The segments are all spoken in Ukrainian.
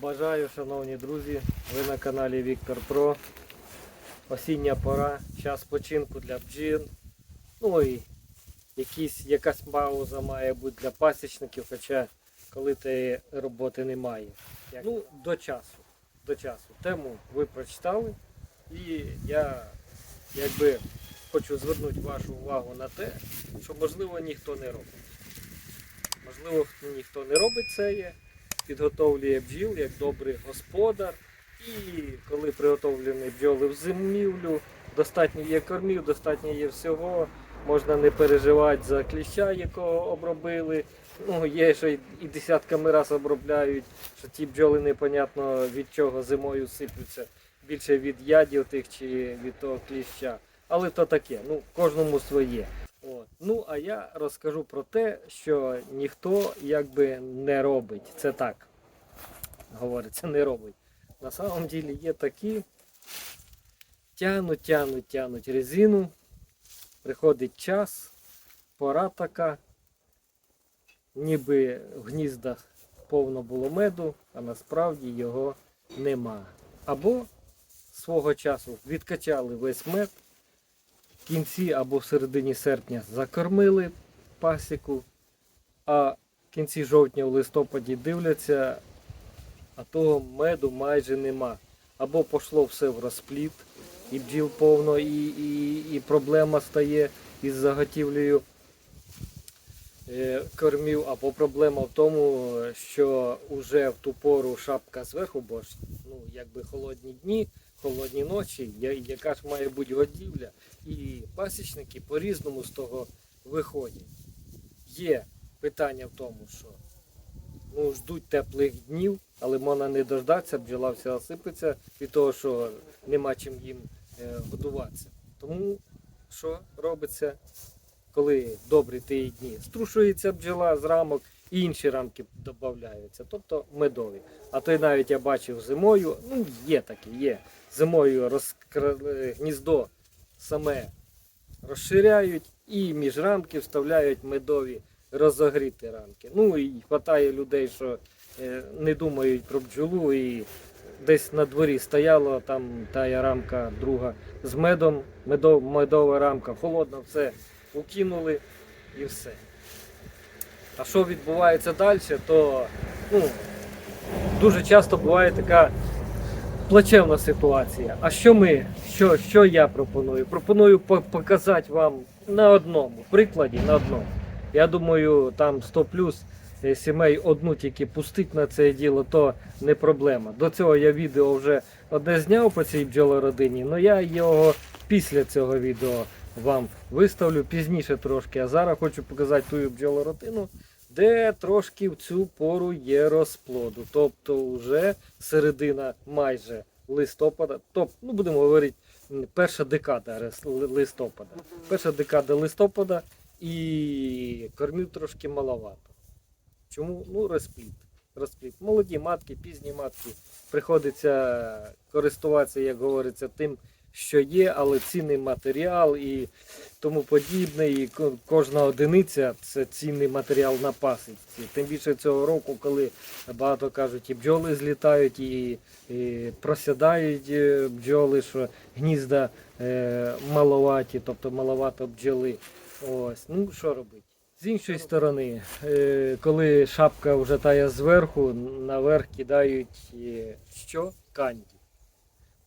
Бажаю, шановні друзі. Ви на каналі Віктор Про. Осіння пора, час починку для бджіл. Ну і якісь, якась пауза має бути для пасічників, хоча коли тієї роботи немає. Як- Ну, до часу. До часу. Тему ви прочитали. І я якби хочу звернути вашу увагу на те, що можливо ніхто не робить. Можливо, ніхто не робить це є підготовлює бджіл як добрий господар. І коли приготовлені бджоли в зимівлю, достатньо є кормів, достатньо є всього. Можна не переживати за кліща, якого обробили. Ну, є, що і десятками раз обробляють, що ті бджоли непонятно від чого зимою сиплються. Більше від ядів тих чи від того кліща. Але то таке, ну кожному своє. От. Ну, а я розкажу про те, що ніхто якби не робить. Це так говориться, не робить. На самом деле є такі, тянуть, тянуть, тянуть резину, приходить час, пора така, ніби в гніздах повно було меду, а насправді його нема. Або свого часу відкачали весь мед, в кінці або в середині серпня закормили пасіку, а в кінці жовтня в листопаді дивляться, а того меду майже нема. Або пішло все в розпліт, і бджіл повно, і, і, і проблема стає із заготівлею е, кормів, або проблема в тому, що вже в ту пору шапка зверху, бо ж ну, якби холодні дні, холодні ночі, яка ж має бути годівля. І пасічники по-різному з того виходять. Є питання в тому, що ну, ждуть теплих днів, але можна не дождатися, бджола вся осипеться від того, що нема чим їм е, годуватися. Тому що робиться, коли добрі ті дні? Струшується бджола з рамок, і інші рамки додаються, тобто медові. А то й навіть я бачив зимою, ну є такі, є. Зимою розкра... е, гніздо саме розширяють і між рамки вставляють медові розогріти рамки. Ну і вистачає людей, що е, не думають про бджолу і десь на дворі стояла там тая рамка друга з медом, медов, медова рамка, холодно, все укинули і все. А що відбувається далі, то ну, дуже часто буває така плачевна ситуація. А що ми, що, що я пропоную? Пропоную показати вам на одному прикладі, на одному. Я думаю, там 100 плюс е, сімей одну тільки пустить на це діло, то не проблема. До цього я відео вже одне зняв по цій бджолородині, але я його після цього відео вам виставлю пізніше трошки. А зараз хочу показати ту бджолородину, де трошки в цю пору є розплоду. Тобто вже середина майже листопада, тобто, ну будемо говорити, перша декада листопада. Перша декада листопада і кормів трошки маловато. Чому? Ну, розпліт. розпліт. Молоді матки, пізні матки. Приходиться користуватися, як говориться, тим, що є, але цінний матеріал і тому подібне. І кожна одиниця це цінний матеріал на пасіці. Тим більше цього року, коли багато кажуть, і бджоли злітають, і, і просядають е, бджоли, що гнізда е, маловаті, тобто маловато бджоли. Ось, ну що робити? З іншої сторони, е, коли шапка вже тає зверху, наверх кидають е, що? Канді.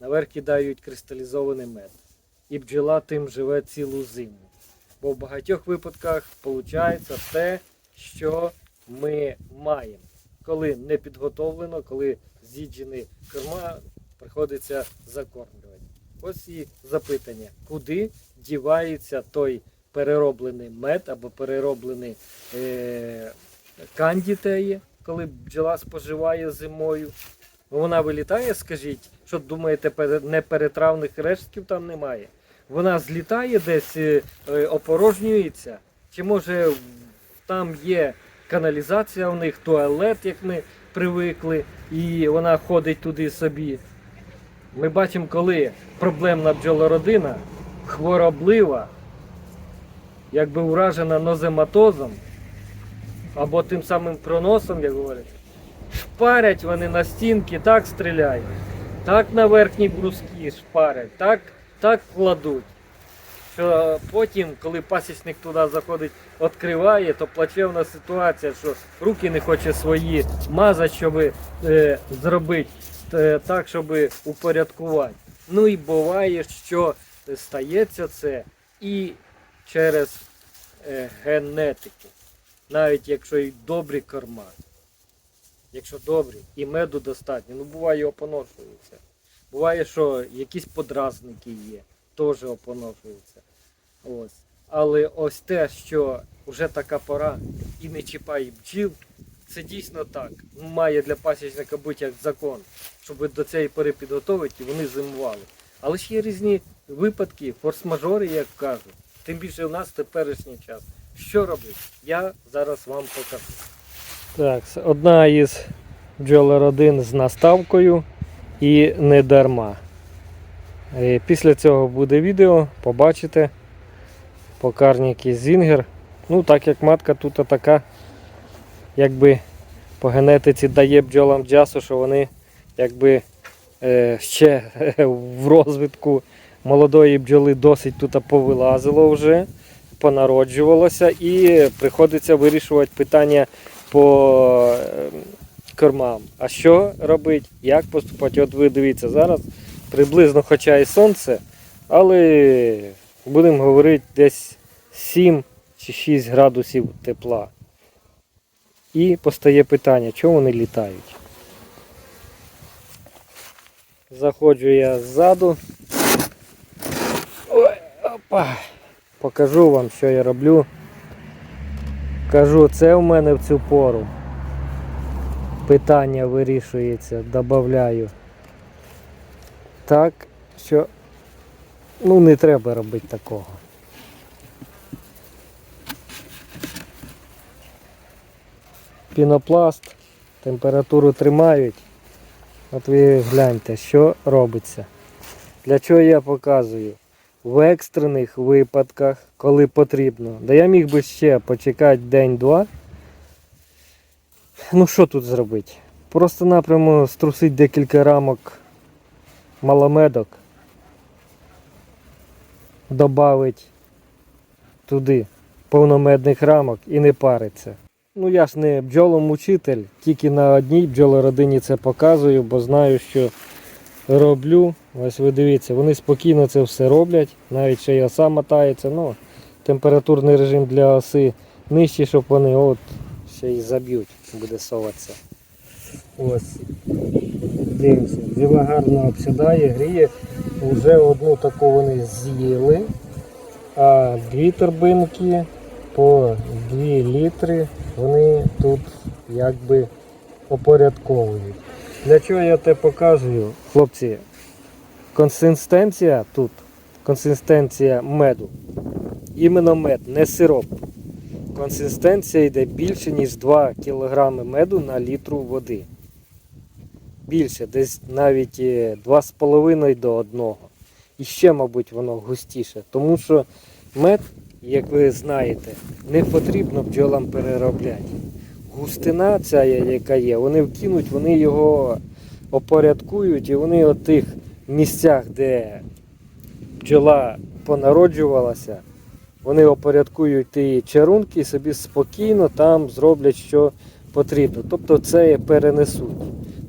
Наверх кидають кристалізований мед. І бджола тим живе цілу зиму. Бо в багатьох випадках виходить те, що ми маємо. Коли не підготовлено, коли з'їджені корма, приходиться закормлювати. Ось і запитання, куди дівається той перероблений мед або перероблений е, кандітеє, коли бджола споживає зимою. Вона вилітає, скажіть, що думаєте, пере- неперетравних рештків там немає. Вона злітає десь, е, е, опорожнюється, чи може там є каналізація у них, туалет, як ми привикли, і вона ходить туди собі. Ми бачимо, коли проблемна бджолородина, хвороблива, якби уражена нозематозом або тим самим проносом, як говорять, шпарять вони на стінки, так стріляють, так на верхні бруски шпарять, так, так кладуть. Що потім, коли пасічник туди заходить, відкриває, то плачевна ситуація, що руки не хоче свої мазати, щоб е, зробити е, так, щоб упорядкувати. Ну і буває, що стається це і через е, генетику. Навіть якщо і добрі корма. Якщо добрі, і меду достатньо, ну буває опоношуються. Буває, що якісь подразники є, теж опоношуються. Ось. Але ось те, що вже така пора і не чіпає бджіл, це дійсно так. Має для пасічника бути як закон, щоб до цієї пори підготовити і вони зимували. Але ж є різні випадки, форс-мажори, як кажуть. Тим більше в нас теперішній час. Що робити? Я зараз вам покажу. Так, одна із бджолеродин з наставкою і не дарма. Е, Після цього буде відео, побачите. Покарники Зінгер. Ну, так як матка тут така, якби по генетиці дає бджолам джасу, що вони якби е, ще в розвитку молодої бджоли досить тут повилазило вже, понароджувалося і приходиться вирішувати питання по е, кормам. А що робити? Як поступати? От ви дивіться, зараз приблизно, хоча і сонце, але будемо говорити десь 7 чи 6 градусів тепла. І постає питання, чому вони літають? Заходжу я ззаду. Ой, опа. Покажу вам, що я роблю. Кажу, це в мене в цю пору. Питання вирішується, додаю. Так, що ну не треба робити такого. Пінопласт, температуру тримають. От ви гляньте, що робиться. Для чого я показую? В екстрених випадках, коли потрібно. Да я міг би ще почекати день-два. Ну що тут зробити? Просто напряму струсить декілька рамок маломедок. Добавить туди повномедних рамок і не париться. Ну я ж не бджолом учитель, тільки на одній бджолородині це показую, бо знаю, що роблю. Ось ви дивіться, вони спокійно це все роблять, навіть ще й оса мотається, ну, температурний режим для оси нижчий, щоб вони от ще й заб'ють, буде соватися. Ось. Дивимося, бджола гарно обсідає, гріє. Вже одну таку вони з'їли, а дві торбинки по 2 літри вони тут якби опорядковують. Для чого я те показую? Хлопці, консистенція тут, консистенція меду. Іменно мед, не сироп. Консистенція йде більше, ніж 2 кг меду на літру води. Більше, десь навіть е, 2,5 до 1. І ще, мабуть, воно густіше. Тому що мед, як ви знаєте, не потрібно бджолам переробляти. Густина ця, яка є, вони вкинуть, вони його опорядкують і вони в тих місцях, де бджола понароджувалася, вони опорядкують ті чарунки і собі спокійно там зроблять, що потрібно. Тобто це перенесуть.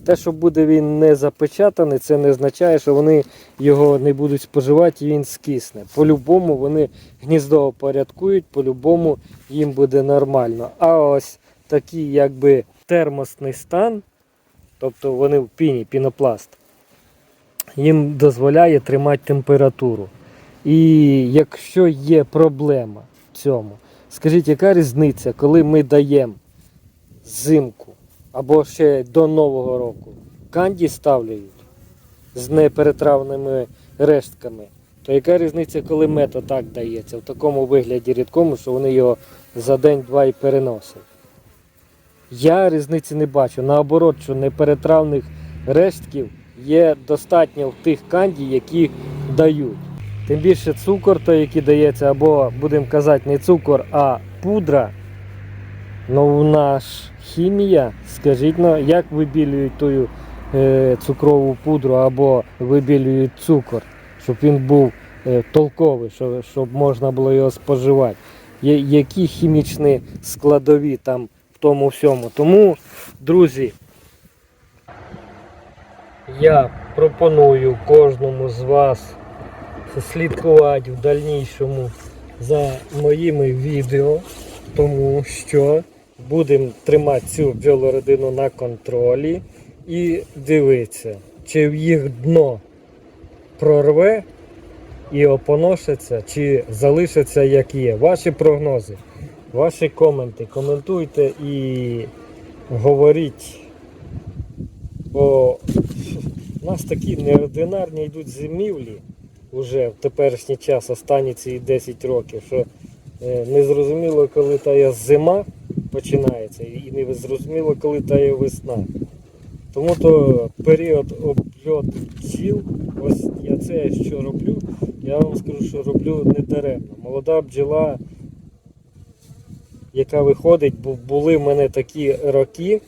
Те, що буде він не запечатаний, це не означає, що вони його не будуть споживати і він скисне. По-любому вони гніздо опорядкують, по-любому їм буде нормально. А ось такий якби термосний стан, тобто вони в піні, пінопласт, їм дозволяє тримати температуру. І якщо є проблема в цьому, скажіть, яка різниця, коли ми даємо зимку або ще до Нового року канді ставлять з неперетравними рештками, то яка різниця, коли мед отак дається, в такому вигляді рідкому, що вони його за день-два і переносять? Я різниці не бачу. Наоборот, що неперетравних рештків є достатньо тих канді, які дають. Тим більше цукор, той, який дається, або, будемо казати, не цукор, а пудра. Ну, наш хімія, скажіть, ну, як вибілюють ту е, цукрову пудру або вибілюють цукор, щоб він був е, толковий, щоб, щоб можна було його споживати. Є, які хімічні складові там в тому всьому. Тому, друзі, я пропоную кожному з вас слідкувати в дальнішому за моїми відео, тому що будемо тримати цю бджолородину на контролі і дивитися, чи в їх дно прорве і опоношиться, чи залишиться як є. Ваші прогнози, ваші коменти. Коментуйте і говоріть. У нас такі неординарні йдуть зимівлі вже в теперішній час, останні ці 10 років, що е, не зрозуміло, коли тая зима починається, і не зрозуміло, коли тає весна. Тому то період обльоту бджіл, ось я це що роблю, я вам скажу, що роблю не даремно. Молода бджола, яка виходить, бо були в мене такі роки,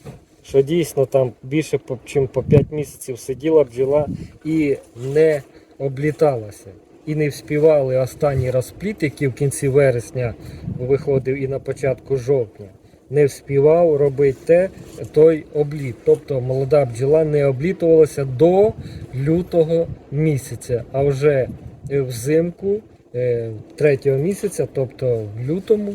що дійсно там більше ніж по 5 місяців сиділа бджола і не обліталася. І не вспівали останній розпліт, який в кінці вересня виходив і на початку жовтня. Не вспівав робити те, той обліт. Тобто молода бджола не облітувалася до лютого місяця, а вже е, взимку е, третього місяця, тобто в лютому,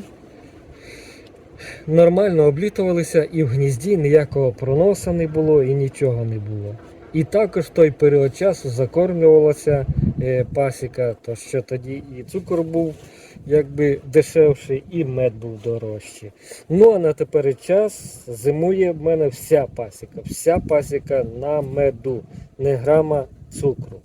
нормально облітувалися і в гнізді ніякого проноса не було і нічого не було. І також в той період часу закормлювалася е, пасіка, то що тоді і цукор був якби дешевший, і мед був дорожчий. Ну а на тепер час зимує в мене вся пасіка. Вся пасіка на меду, не грама цукру.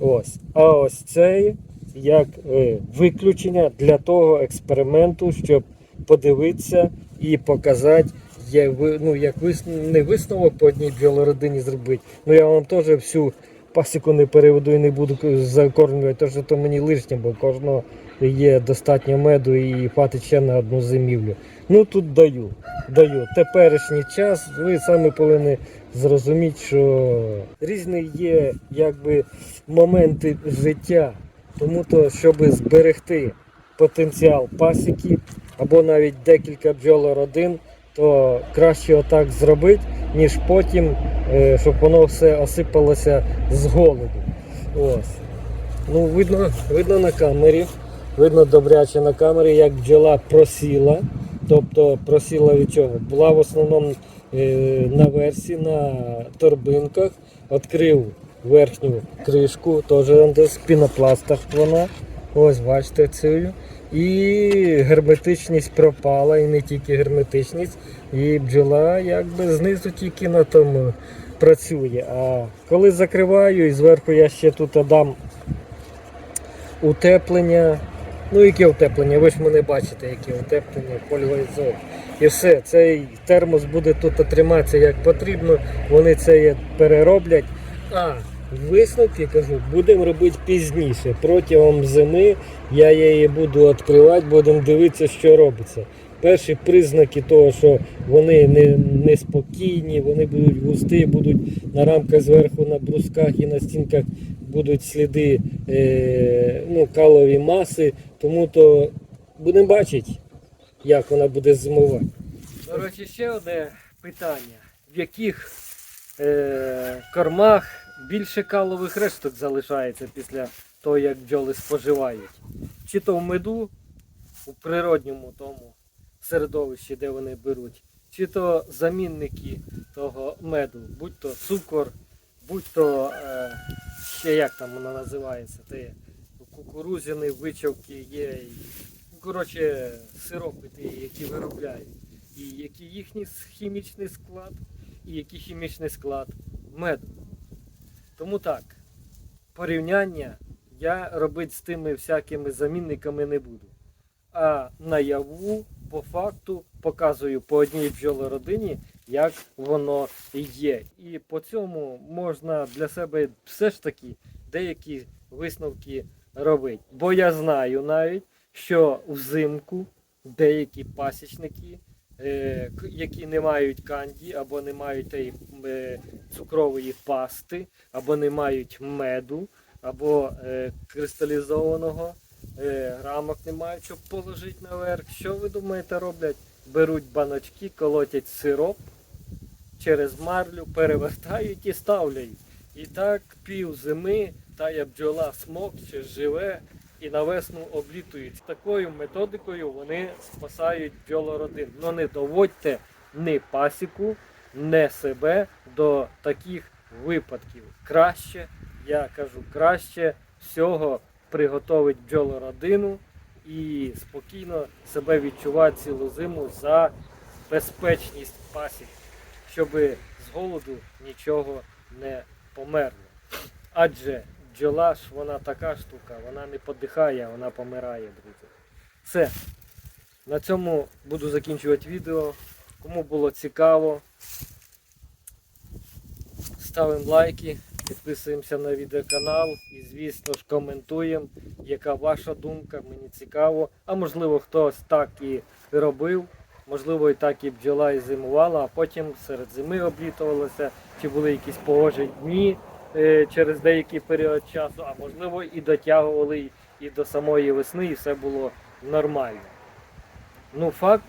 Ось. А ось цей як е, виключення для того експерименту, щоб подивитися і показати, є, ви- ну, як вис, не висновок по одній бджолородині зробити. Ну я вам теж всю пасіку не переведу і не буду закормлювати, тому то мені лишнє, бо кожного є достатньо меду і хватить ще на одну зимівлю. Ну тут даю. Даю. Теперішній час ви самі повинні зрозуміти, що різні є якби моменти життя. Тому то, щоб зберегти потенціал пасіки або навіть декілька бджолородин, то краще отак зробити, ніж потім, е, щоб воно все осипалося з голоду. Ось. Ну, видно, видно на камері, видно добряче на камері, як бджола просіла. Тобто просіла від чого? Була в основному е, на версі, на торбинках, відкрив верхню кришку, теж в пінопластах вона. Ось бачите цю. І герметичність пропала, і не тільки герметичність, і бджола якби знизу тільки на тому працює. А коли закриваю, і зверху я ще тут дам утеплення. Ну, яке утеплення? Ви ж мене бачите, яке утеплення, польвайзол. І все, цей термос буде тут триматися як потрібно, вони це перероблять. А висновки кажу, будемо робити пізніше. Протягом зими я її буду відкривати, будемо дивитися, що робиться. Перші признаки того, що вони не, неспокійні, вони будуть густі, будуть на рамках зверху на брусках і на стінках будуть сліди е, ну, калові маси, тому то будемо бачити, як вона буде зимувати. До речі, ще одне питання. В яких е, кормах більше калових решток залишається після того, як бджоли споживають? Чи то в меду, у природньому тому середовищі, де вони беруть, чи то замінники того меду, будь то цукор, будь то е, ще як там вона називається, те кукурузяні вичавки є. Ну, коротше, сиропи ті, які виробляють. І який їхній хімічний склад, і який хімічний склад меду. Тому так, порівняння я робити з тими всякими замінниками не буду. А наяву, по факту, показую по одній бджолородині, як воно є. І по цьому можна для себе все ж таки деякі висновки робити. Бо я знаю навіть, що взимку деякі пасічники які не мають канді, або не мають тієї, е, цукрової пасти, або не мають меду, або е, кристалізованого, е, рамок не мають, щоб положити наверх. Що ви думаєте роблять? Беруть баночки, колотять сироп через марлю, перевертають і ставлять. І так пів зими тая бджола смокче, живе і на весну облітують. Такою методикою вони спасають бджолородин. Ну не доводьте ні пасіку, ні себе до таких випадків. Краще, я кажу, краще всього приготовить бджолородину і спокійно себе відчувати цілу зиму за безпечність пасік, щоб з голоду нічого не померло. Адже бджола ж вона така штука, вона не подихає, вона помирає, друзі. Все. На цьому буду закінчувати відео. Кому було цікаво, ставимо лайки, підписуємося на відеоканал і, звісно ж, коментуємо, яка ваша думка, мені цікаво. А можливо, хтось так і робив, можливо, і так і бджола і зимувала, а потім серед зими облітувалася, чи були якісь погожі дні через деякий період часу, а можливо і дотягували і- до самої весни, і все було нормально. Ну, факт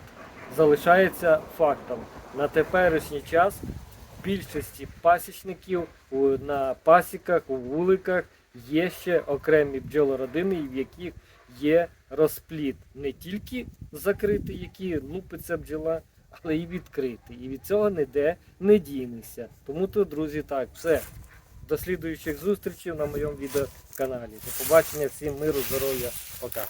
залишається фактом. На теперішній час більшості пасічників на пасіках, у вуликах є ще окремі бджолородини, в яких є розпліт. Не тільки закритий, який лупиться бджола, але і відкритий. І від цього ніде не дінешся. Тому то, друзі, так, все. До слідуючих зустрічей на моєму відеоканалі. До побачення, всім миру, здоров'я, пока.